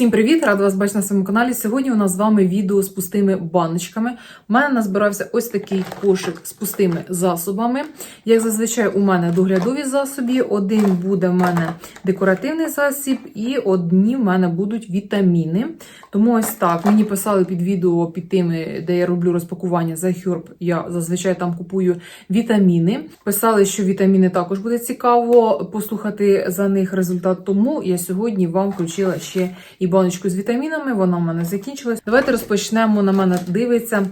Всім привіт! Рада вас бачити на своєму каналі. Сьогодні у нас з вами відео з пустими баночками. У мене назбирався ось такий кошик з пустими засобами. Як зазвичай, у мене доглядові засоби. Один буде в мене декоративний засіб, і одні в мене будуть вітаміни. Тому ось так. Мені писали під відео під тими, де я роблю розпакування за Herb. Я зазвичай там купую вітаміни. Писали, що вітаміни також буде цікаво послухати за них результат. Тому я сьогодні вам включила ще і баночку з вітамінами. Вона в мене закінчилась. Давайте розпочнемо. На мене дивиться.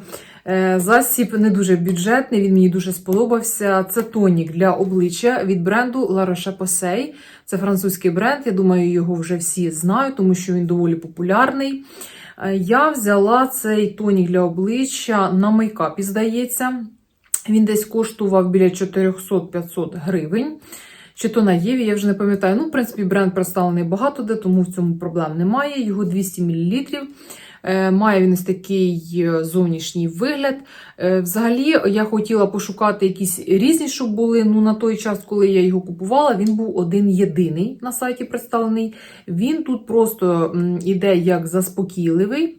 Е, Засіб не дуже бюджетний, він мені дуже сподобався. Це тонік для обличчя від бренду La Roche-Posay. Це французький бренд. Я думаю, його вже всі знають, тому що він доволі популярний. Е, Я взяла цей тонік для обличчя на мейкапі, здається. Він десь коштував біля 400-500 гривень. Чи то на Єві, я вже не пам'ятаю. Ну, в принципі, бренд представлений багато де, тому в цьому проблем немає. Його 200 мл. Е, Має він ось такий е, зовнішній вигляд. Е, Взагалі, я хотіла пошукати якісь різні, щоб були. Ну, на той час, коли я його купувала, він був один єдиний на сайті представлений. Він тут просто м, іде як заспокійливий.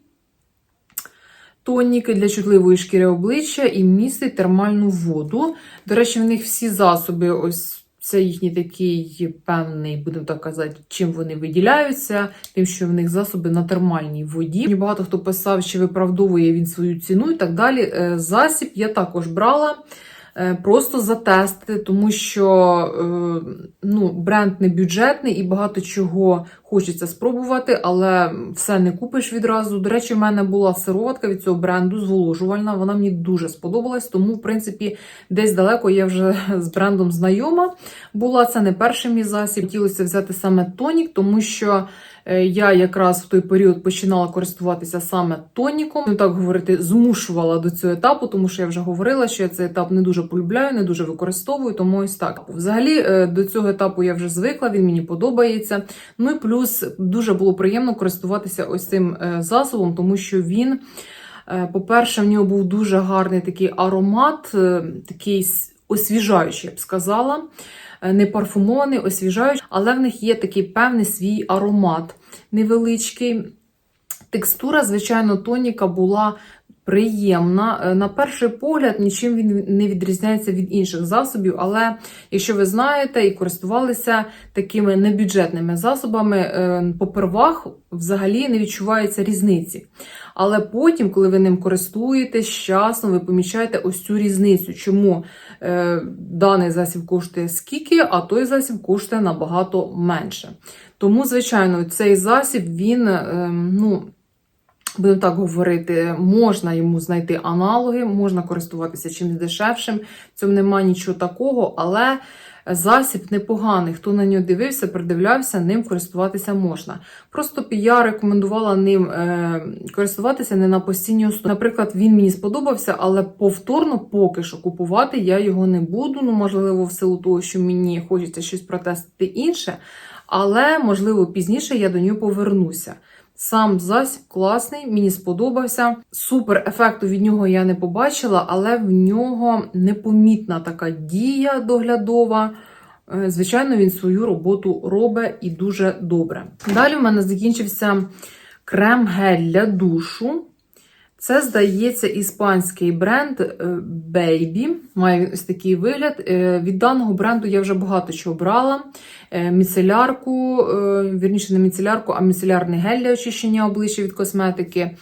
Тоніки для чутливої шкіри обличчя і містить термальну воду. До речі, в них всі засоби, ось це їхній такий певний, будемо так казати, чим вони виділяються, тим, що в них засоби на термальній воді. Мені багато хто писав, що виправдовує він свою ціну і так далі. Е, Засіб я також брала. Е, Просто затестити, тому що е, ну, бренд не бюджетний і багато чого хочеться спробувати, але все не купиш відразу. До речі, в мене була сироватка від цього бренду зволожувальна. Вона мені дуже сподобалась, тому, в принципі, десь далеко я вже з брендом знайома була. Це не перший мій засіб. Хотілося взяти саме тонік, тому що я якраз в той період починала користуватися саме тоніком. Ну так говорити, змушувала до цього етапу, тому що я вже говорила, що я цей етап не дуже полюбляю, не дуже використовую, тому ось так. Взагалі, е, до цього етапу я вже звикла, він мені подобається. Ну і плюс дуже було приємно користуватися ось цим е, засобом, тому що він. Е, По-перше, в нього був дуже гарний такий аромат, е, такий освіжаючий, я б сказала. Е, Не парфумований, освіжаючий, але в них є такий певний свій аромат невеличкий. Текстура, звичайно, тоніка була приємна. Е, На перший погляд, нічим він не відрізняється від інших засобів, але якщо ви знаєте і користувалися такими небюджетними засобами, е, попервах взагалі не відчувається різниці. Але потім, коли ви ним користуєтесь, часом ви помічаєте ось цю різницю, чому е, даний засіб коштує скільки, а той засіб коштує набагато менше. Тому, звичайно, цей засіб він, е, ну, будемо так говорити, можна йому знайти аналоги, можна користуватися чимось дешевшим. В цьому немає нічого такого, але засіб непоганий. Хто на нього дивився, придивлявся, ним користуватися можна. Просто я рекомендувала ним е, користуватися не на постійній основі. Наприклад, він мені сподобався, але повторно поки що купувати я його не буду. Ну, можливо, в силу того, що мені хочеться щось протестити інше, але можливо пізніше я до нього повернуся. Сам засіб класний, мені сподобався. Супер ефекту від нього я не побачила, але в нього непомітна така дія доглядова. Е, Звичайно, він свою роботу робить і дуже добре. Далі в мене закінчився крем-гель для душу. Це, здається, іспанський бренд е, Baby. Має ось такий вигляд. Е, Від даного бренду я вже багато чого брала. Е, Міцелярку, вірніше, не міцелярку, а міцелярний гель для очищення обличчя від косметики.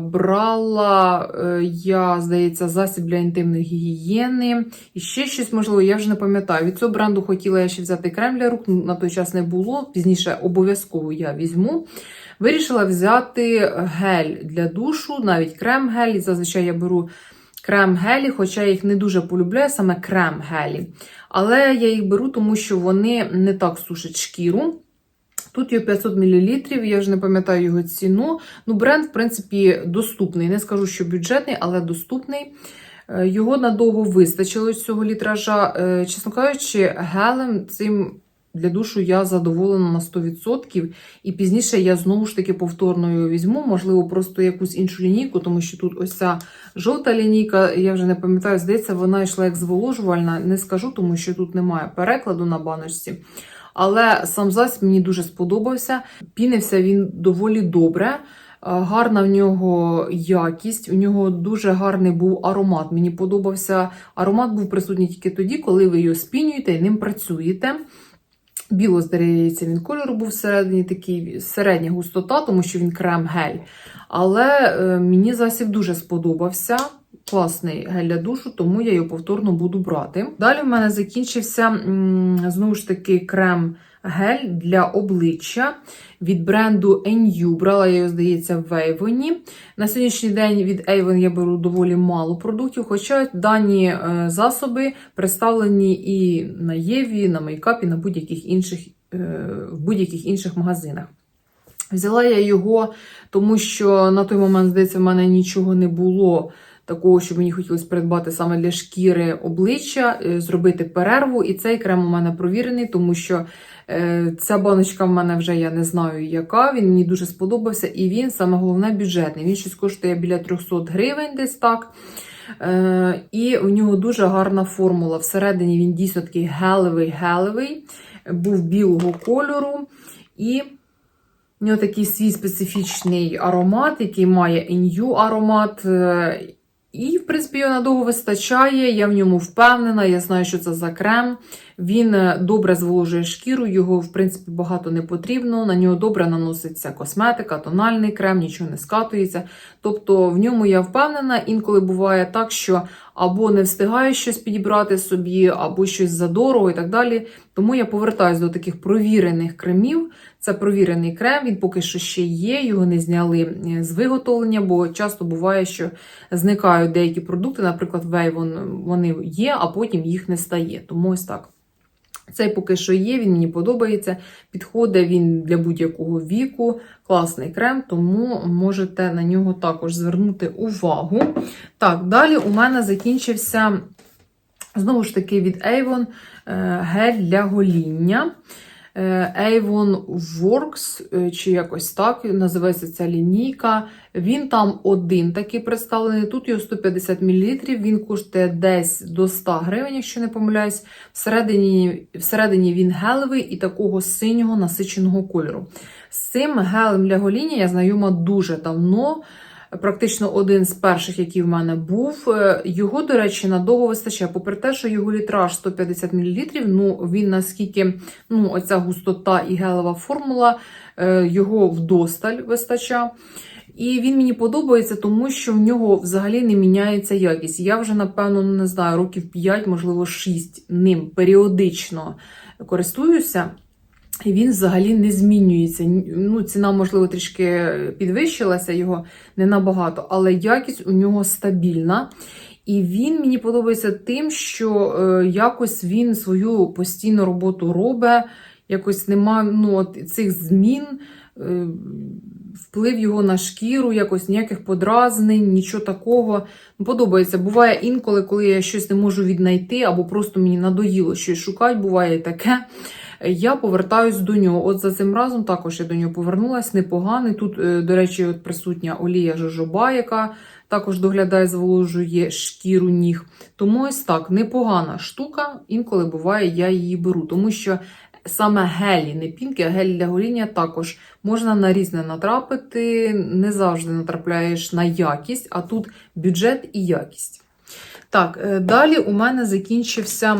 Брала я, здається, засіб для інтимної гігієни. І ще щось, можливо, я вже не пам'ятаю. Від цього бренду хотіла я ще взяти крем для рук, на той час не було. Пізніше обов'язково я візьму. Вирішила взяти гель для душу, навіть крем-гель. Зазвичай я беру крем-гелі, хоча я їх не дуже полюбляю, саме крем-гелі. Але я їх беру, тому що вони не так сушать шкіру. Тут є 500 мл, я вже не пам'ятаю його ціну. Ну, бренд, в принципі, доступний. Не скажу, що бюджетний, але доступний. Е, Його надовго вистачило з цього літража. Е, Чесно кажучи, гелем цим для душу я задоволена на 100%. І пізніше я знову ж таки повторно його візьму, можливо, просто якусь іншу лінійку, тому що тут ось ця жовта лінійка, я вже не пам'ятаю, здається, вона йшла як зволожувальна. Не скажу, тому що тут немає перекладу на баночці. Але сам засіб мені дуже сподобався. Пінився він доволі добре. Е, Гарна в нього якість, у нього дуже гарний був аромат. Мені подобався. Аромат був присутній тільки тоді, коли ви його спінюєте і ним працюєте. Біло, здається, він кольору був всередині такий середня густота, тому що він крем-гель. Але е, мені засіб дуже сподобався. Класний гель для душу, тому я його повторно буду брати. Далі в мене закінчився м, знову ж таки крем-гель для обличчя від бренду NU. Брала я його, здається, в Avon. На сьогоднішній день від Avon я беру доволі мало продуктів, хоча дані е, засоби представлені і на Єві, на мейкапі, на будь-яких інших, е, в будь-яких інших магазинах. Взяла я його, тому що на той момент, здається, в мене нічого не було такого, що мені хотілося придбати саме для шкіри обличчя, е, зробити перерву. І цей крем у мене провірений, тому що ця баночка в мене вже я не знаю, яка. Він мені дуже сподобався, і він саме головне бюджетний. Він щось коштує біля 300 гривень, десь так. Е, і у нього дуже гарна формула. Всередині він дійсно такий гелевий-гелевий, був білого кольору. І у нього такий свій специфічний аромат, який має ін'ю аромат. І, в принципі, його надовго вистачає. Я в ньому впевнена, я знаю, що це за крем. Він е, добре зволожує шкіру, його, в принципі, багато не потрібно. На нього добре наноситься косметика, тональний крем, нічого не скатується. Тобто в ньому я впевнена, інколи буває так, що або не встигаєш щось підібрати собі, або щось задорого і так далі. Тому я повертаюся до таких провірених кремів. Це провірений крем, він поки що ще є, його не зняли е, з виготовлення, бо часто буває, що зникають деякі продукти, наприклад, Avon, вони є, а потім їх не стає. Тому ось так. Цей поки що є, він мені подобається. Підходить він для будь-якого віку. Класний крем, тому можете на нього також звернути увагу. Так, далі у мене закінчився, знову ж таки, від Avon е, гель для гоління. Е, Avon Works, е, чи якось так називається ця лінійка. Він там один такий представлений. Тут його 150 мл, він коштує десь до 100 гривень, якщо не помиляюсь. Всередині, всередині він гелевий і такого синього насиченого кольору. З цим гелем для гоління я знайома дуже давно. Практично один з перших, який в мене був. Е, Його, до речі, надовго вистачає. Попри те, що його літраж 150 мл, ну він наскільки ну, оця густота і гелева формула, е, його вдосталь вистачає. І він мені подобається, тому що в нього взагалі не міняється якість. Я вже, напевно, ну, не знаю, років 5, можливо, 6 ним періодично користуюся. І він взагалі не змінюється. Ну, ціна, можливо, трішки підвищилася його не набагато, але якість у нього стабільна. І він мені подобається тим, що е, якось він свою постійну роботу робить, якось нема ну, цих змін, е, вплив його на шкіру, якось ніяких подразнень, нічого такого. Подобається. Буває інколи, коли я щось не можу віднайти, або просто мені надоїло щось шукати, буває таке я повертаюсь до нього. От за цим разом також я до нього повернулася, непоганий. Тут, е, до речі, от присутня олія жожоба, яка також доглядає, зволожує шкіру ніг. Тому ось так, непогана штука, інколи буває, я її беру, тому що. Саме гелі, не пінки, а гелі для гоління також можна на різне натрапити, не завжди натрапляєш на якість, а тут бюджет і якість. Так, е, далі у мене закінчився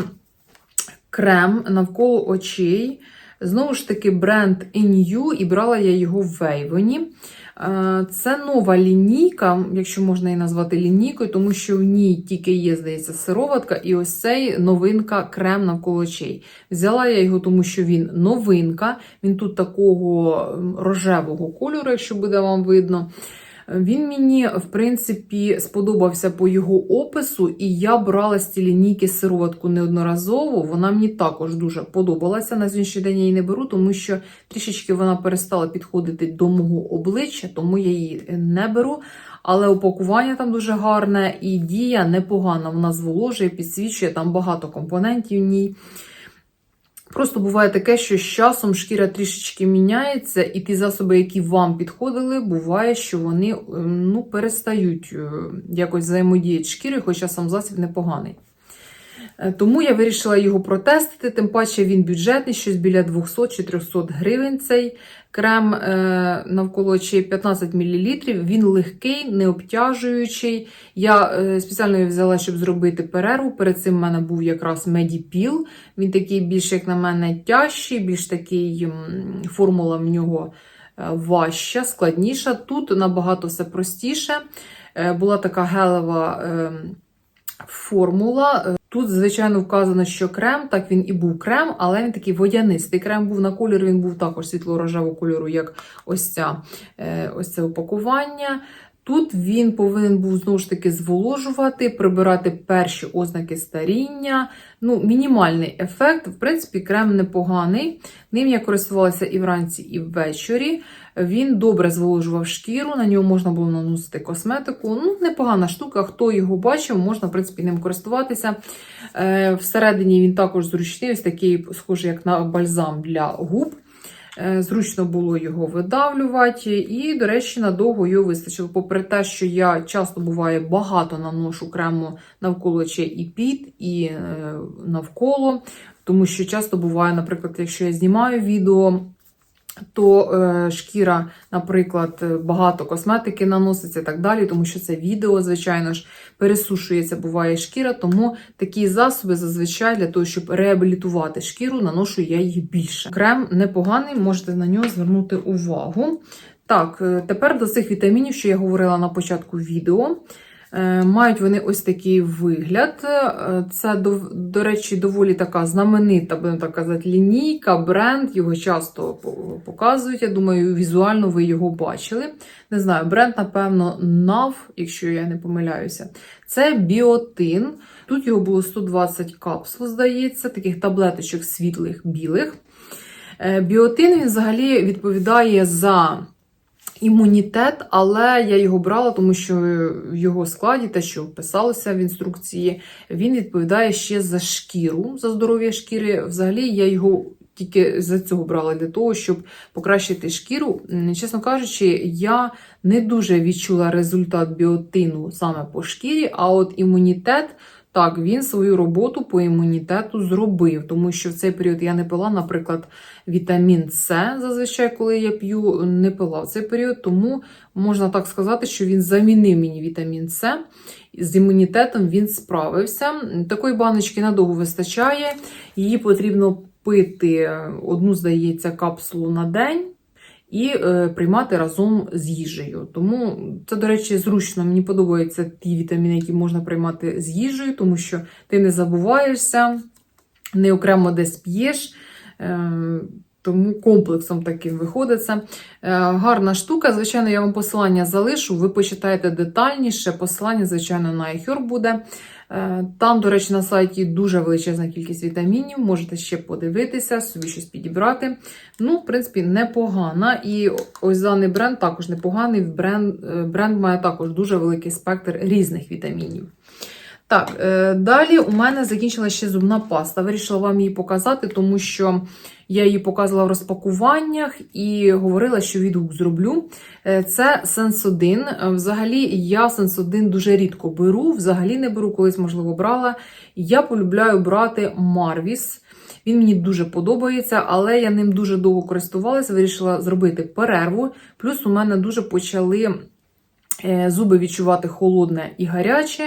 крем навколо очей. Знову ж таки, бренд Inyu, і брала я його в Вейвоні. Це нова лінійка, якщо можна її назвати лінійкою, тому що в ній тільки є, здається, сироватка, і ось цей новинка крем навколо очей. Взяла я його, тому що він новинка, він тут такого рожевого кольору, якщо буде вам видно. Він мені, в принципі, сподобався по його опису, і я брала з лінійки сироватку неодноразово. Вона мені також дуже подобалася. На сьогоднішній день я її не беру, тому що трішечки вона перестала підходити до мого обличчя, тому я її не беру. Але упакування там дуже гарне і дія непогана. Вона зволожує, підсвічує, там багато компонентів в ній. Просто буває таке, що з часом шкіра трішечки міняється, і ті засоби, які вам підходили, буває, що вони ну, перестають е, якось взаємодіяти шкіри, хоча сам засіб непоганий. Е, Тому я вирішила його протестити, тим паче він бюджетний, щось біля 200 чи 300 гривень цей крем е, навколо чи 15 мл. Він легкий, не обтяжуючий. Я е, спеціально його взяла, щоб зробити перерву. Перед цим в мене був якраз Медіпіл. Він такий більш, як на мене, тяжчий, більш такий формула в нього важча, складніша. Тут набагато все простіше. Була така гелева е, формула. Тут, звичайно, вказано, що крем, так він і був крем, але він такий водянистий крем був на колір, він був також світло-рожевого кольору, як ось, ця, е, ось це упакування. Тут він повинен був знову ж таки зволожувати, прибирати перші ознаки старіння. Ну, мінімальний ефект. В принципі, крем непоганий. Ним я користувалася і вранці, і ввечері. Він добре зволожував шкіру, на нього можна було наносити косметику. Ну, непогана штука. Хто його бачив, можна, в принципі, ним користуватися. Е, Всередині він також зручний, ось такий, схожий, як на бальзам для губ. Е, Зручно було його видавлювати, і, до речі, надовго його вистачило. Попри те, що я часто буває багато наношу крему навколо чи і під, і е, навколо, тому що часто буває, наприклад, якщо я знімаю відео. То е, шкіра, наприклад, багато косметики наноситься і так далі, тому що це відео, звичайно ж, пересушується, буває шкіра, тому такі засоби зазвичай для того, щоб реабілітувати шкіру, наношу я їх більше. Крем непоганий, можете на нього звернути увагу. Так, е, тепер до цих вітамінів, що я говорила на початку відео. Е, Мають вони ось такий вигляд. Е, Це, до, до речі, доволі така знаменита, будемо так казати, лінійка, бренд. Його часто показують. Я думаю, візуально ви його бачили. Не знаю, бренд, напевно, NAV, якщо я не помиляюся. Це біотин. Тут його було 120 капсул, здається, таких таблеточок світлих, білих. Е, Біотин він взагалі відповідає за імунітет, але я його брала, тому що в його складі, те, що писалося в інструкції, він відповідає ще за шкіру, за здоров'я шкіри. Взагалі, я його. Тільки за цього брала для того, щоб покращити шкіру. Чесно кажучи, я не дуже відчула результат біотину саме по шкірі, а от імунітет, так, він свою роботу по імунітету зробив, тому що в цей період я не пила, наприклад, вітамін С, зазвичай, коли я п'ю, не пила в цей період, тому можна так сказати, що він замінив мені вітамін С. З імунітетом він справився. Такої баночки надовго вистачає. Її потрібно пити одну, здається, капсулу на день. І е, приймати разом з їжею. Тому це, до речі, зручно. Мені подобаються ті вітаміни, які можна приймати з їжею, тому що ти не забуваєшся, не окремо десь п'єш. Е, тому комплексом таким виходить це. Е, гарна штука. Звичайно, я вам посилання залишу. Ви почитаєте детальніше. Посилання, звичайно, на iHerb буде. Е, Там, до речі, на сайті дуже величезна кількість вітамінів. Можете ще подивитися, собі щось підібрати. Ну, в принципі, непогана. І ось даний бренд також непоганий. Бренд, е, бренд має також дуже великий спектр різних вітамінів. Так, е, далі у мене закінчилася ще зубна паста. Вирішила вам її показати, тому що я її показувала в розпакуваннях і говорила, що відгук зроблю. Е, Це Сенсодин. Е, Взагалі, я Сенсодин дуже рідко беру, взагалі не беру, колись, можливо, брала. Я полюбляю брати Марвіс. Він мені дуже подобається, але я ним дуже довго користувалася, вирішила зробити перерву. Плюс у мене дуже почали е, зуби відчувати холодне і гаряче.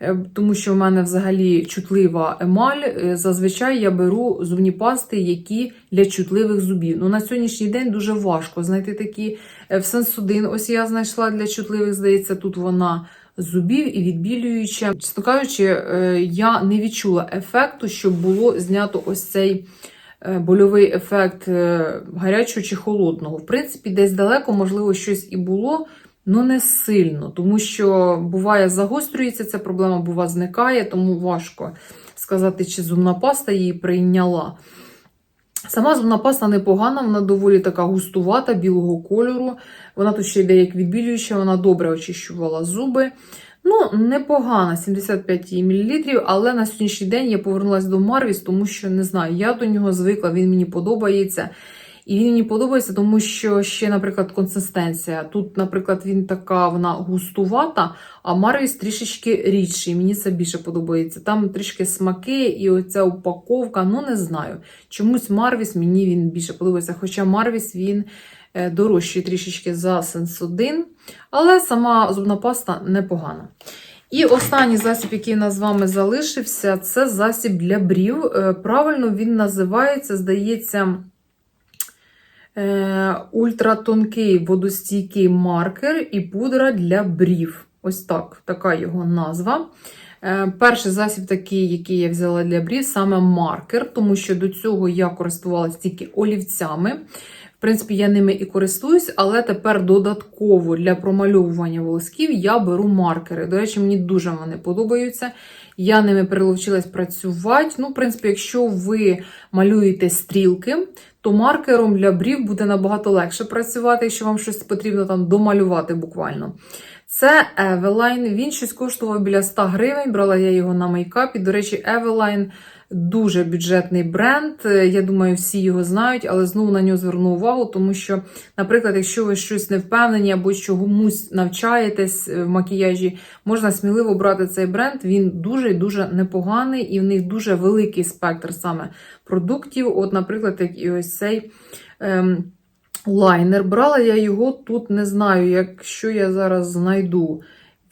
Е, Тому що в мене взагалі чутлива емаль. Е, Зазвичай я беру зубні пасти, які для чутливих зубів. Ну на сьогоднішній день дуже важко знайти такі Е, в Сенсудин. Ось я знайшла для чутливих, здається, тут вона зубів і відбілююча. Чесно кажучи, я не відчула ефекту, щоб було знято ось цей. Больовий ефект гарячого чи холодного. В принципі, десь далеко, можливо, щось і було, Ну, не сильно, тому що буває загострюється ця проблема, буває зникає, тому важко сказати, чи зубна паста її прийняла. Сама зубна паста непогана, вона доволі така густувата, білого кольору. Вона тут ще йде як відбілююча, вона добре очищувала зуби. Ну, непогана, 75 мл, але на сьогоднішній день я повернулася до Марвіс, тому що не знаю, я до нього звикла, він мені подобається. І він мені подобається, тому що ще, наприклад, консистенція. Тут, наприклад, він така вона густувата, а Марвіс трішечки рідший. Мені це більше подобається. Там трішки смаки і оця упаковка. Ну, не знаю. Чомусь Марвіс мені він більше подобається. Хоча Марвіс він е, дорожчий трішечки за Сенсодин, але сама зубна паста непогана. І останній засіб, який у нас з вами залишився, це засіб для брів. Е, Правильно він називається, здається, ультратонкий водостійкий маркер і пудра для брів. Ось так, така його назва. Е, Перший засіб такий, який я взяла для брів, саме маркер, тому що до цього я користувалася тільки олівцями. Принципі, я ними і користуюсь, але тепер додатково для промальовування волосків я беру маркери. До речі, мені дуже вони подобаються. Я ними приловчилась працювати. Ну, в принципі, якщо ви малюєте стрілки, то маркером для брів буде набагато легше працювати, якщо вам щось потрібно там домалювати буквально. Це Eveline. Він щось коштував біля 100 гривень. Брала я його на мейкапі. До речі, Eveline дуже бюджетний бренд. Е, Я думаю, всі його знають, але знову на нього зверну увагу, тому що, наприклад, якщо ви щось не впевнені або чомусь навчаєтесь е, в макіяжі, можна сміливо брати цей бренд. Він дуже і дуже непоганий, і в них дуже великий спектр саме продуктів. От, наприклад, як і ось цей. Ем, Лайнер. Брала я його тут, не знаю, якщо я зараз знайду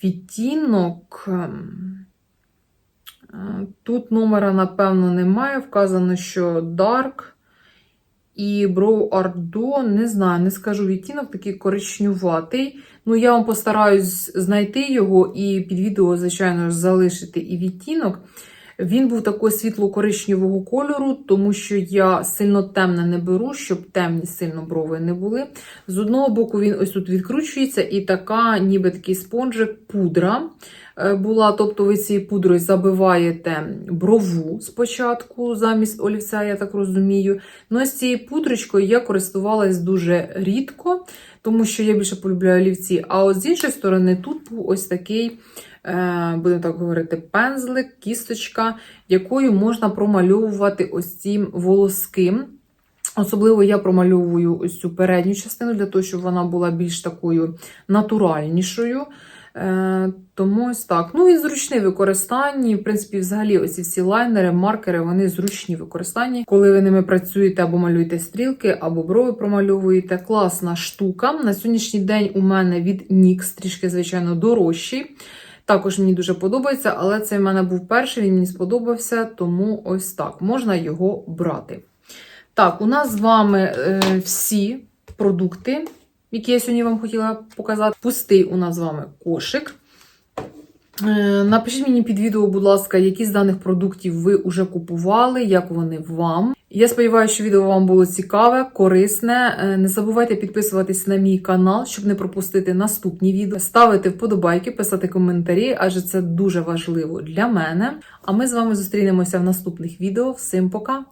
відтінок. Е, Тут номера, напевно, немає. Вказано, що Dark і Brow Ardо, не знаю, не скажу відтінок, такий коричнюватий. Ну, я вам постараюсь знайти його і під відео, звичайно залишити і відтінок. Він був такого світло-коричневого кольору, тому що я сильно темне не беру, щоб темні сильно брови не були. З одного боку, він ось тут відкручується, і така, ніби такий спонжик, пудра е, була. Тобто, ви цією пудрою забиваєте брову спочатку, замість олівця, я так розумію. Ну, з цією пудрочкою я користувалась дуже рідко, тому що я більше полюбляю олівці. А от з іншої сторони, тут був ось такий будемо так говорити, пензлик, кісточка, якою можна промальовувати ось ці волоски. Особливо я промальовую ось цю передню частину, для того, щоб вона була більш такою натуральнішою. Е, тому ось так. Ну і зручний в використанні. В принципі, взагалі, ось всі лайнери, маркери, вони зручні використанні. Коли ви ними працюєте або малюєте стрілки, або брови промальовуєте. Класна штука. На сьогоднішній день у мене від NYX, трішки, звичайно, дорожчий. Також мені дуже подобається, але цей в мене був перший, він мені сподобався, тому ось так можна його брати. Так, у нас з вами е, всі продукти, які я сьогодні вам хотіла показати. Пустий у нас з вами кошик. Е, Напишіть мені під відео, будь ласка, які з даних продуктів ви вже купували, як вони вам. Я сподіваюся, що відео вам було цікаве, корисне. Е, Не забувайте підписуватись на мій канал, щоб не пропустити наступні відео, ставити вподобайки, писати коментарі, адже це дуже важливо для мене. А ми з вами зустрінемося в наступних відео. Всім пока!